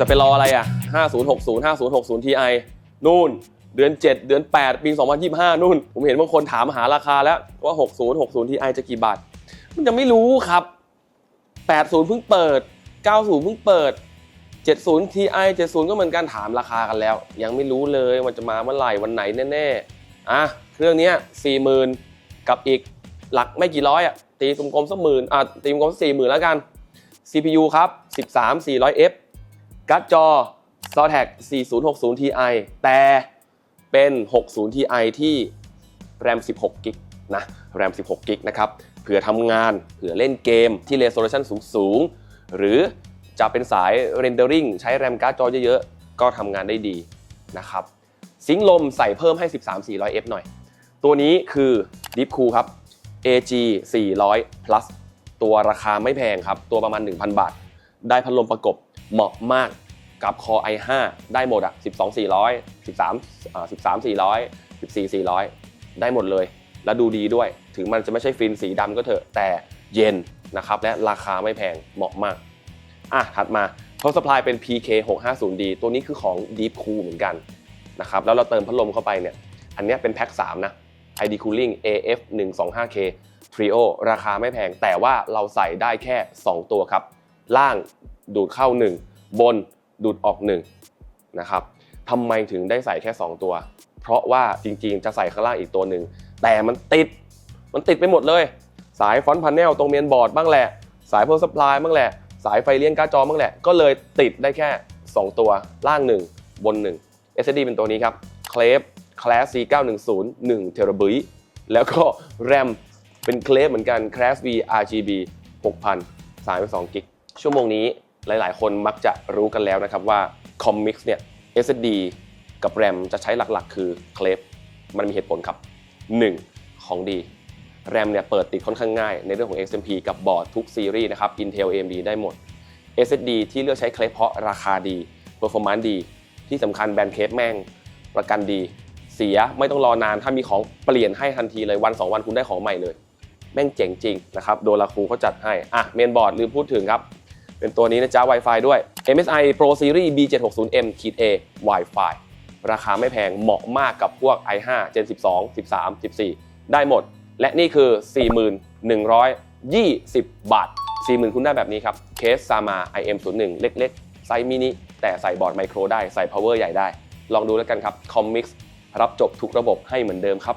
จะไปรออะไรอะ 5060 5060 Ti นู่น เดือน 7 เดือน 8 ปี 2025 นู่น ผมเห็นบางคนถามหาราคาแล้วว่า 6060 Ti จะกี่บาท มันจะไม่รู้ครับ 80 เพิ่งเปิด 90 เพิ่งเปิด 70 Ti 70 ก็เหมือนกันถามราคากันแล้ว ยังไม่รู้เลยมันจะมาเมื่อไหร่วันไหนแน่ๆอะเครื่องนี้40,000 กับอีกหลักไม่กี่ร้อยอะตีกลมๆสักหมื่นอะตีกลมๆสักสี่หมื่นแล้วกัน CPU ครับ 13 400F การ์ดจอ s o t a c 4060 Ti แต่เป็น 60 Ti ที่ RAM 16 กิกนะ RAM 16 กิกนะครับเผื่อทำงานเผื่อเล่นเกมที่ resolution สูงๆ หรือจะเป็นสาย rendering ใช้ RAM การ์ดจอเยอะๆ ก็ทำงานได้ดีนะครับซิงลมใส่เพิ่มให้ 13 400F หน่อย ตัวนี้คือ Deep Cool ครับ AG 400 plus ตัวราคาไม่แพงครับ ตัวประมาณ 1,000 บาท ได้พัดลมประกบเหมาะมากกับ Core i5 ได้หมดอะ12 400 13อ่า13 400 14 400 ได้หมดเลย แล้วดูดีด้วย ถึงมันจะไม่ใช่ฟินสีดำก็เถอะ แต่เย็นนะครับ และราคาไม่แพง เหมาะมาก อะ ถัดมา Power Supply เป็น PK 650D ตัวนี้คือของ Deep Cool เหมือนกันนะครับ แล้วเราเติมพัดลมเข้าไปเนี่ย อันนี้เป็นแพ็ค 3 นะ ID Cooling AF 125K Trio ราคาไม่แพง แต่ว่าเราใส่ได้แค่ 2 ตัวครับ ล่างดูดเข้า 1 บนดูดออก1นะครับทำไมถึงได้ใส่แค่ 2 ตัว เพราะว่าจริงๆ จะใส่ข้างล่างอีกตัวหนึ่งแต่มันติดมันติดไปหมดเลย สายฟอนต์พาเนลตรงเมนบอร์ดบ้างแหละ สาย Power Supply บ้างแหละ สายไฟเลี้ยงการ์ดจอบ้างแหละ ก็เลยติดได้แค่ 2 ตัวล่าง 1 บน 1 SSD เป็นตัวนี้ครับ c l a v Class C910 1 t b แล้วก็ RAM เป็นเคลฟเหมือนกัน Class V RGB 6000 32กิก ชั่วโมงนี้หลาย ๆ คนมักจะรู้กันแล้วนะครับว่า Commix เนี่ย SSD กับ RAM จะใช้หลักๆ คือเคลฟมันมีเหตุผลครับ 1. ของดี RAM เนี่ยเปิดติดค่อนข้างง่าย ในเรื่องของ XMP กับบอร์ดทุกซีรีส์นะครับ Intel AMD ได้หมด SSD ที่เลือกใช้เคลฟเพราะราคาดี Performance ดี ที่สำคัญแบรนด์เคลฟแม่งประกันดี เสียไม่ต้องรอนานถ้ามีของเปลี่ยนให้ทันทีเลยวัน 2 วันคุณได้ของใหม่เลย แม่งเจ๋งจริงนะครับโดราคูเขาจัดให้อะเมนบอร์ดลืมพูดถึงครับ เป็นตัวนี้นะจ๊ะ Wi-Fi ด้วย MSI Pro Series B760M A Wi-Fi ราคาไม่แพงเหมาะมากกับพวก i5 Gen 12 13 14 ได้หมด และนี่คือ 4120 บาท 40,000 คุณได้แบบนี้ครับ เคสซามา IM01 เล็กๆ ไซส์มินิ แต่ใส่บอร์ดไมโครได้ ใส่ power ใหญ่ได้ ลองดูแล้วกันครับ Commix รับจบทุกระบบให้เหมือนเดิมครับ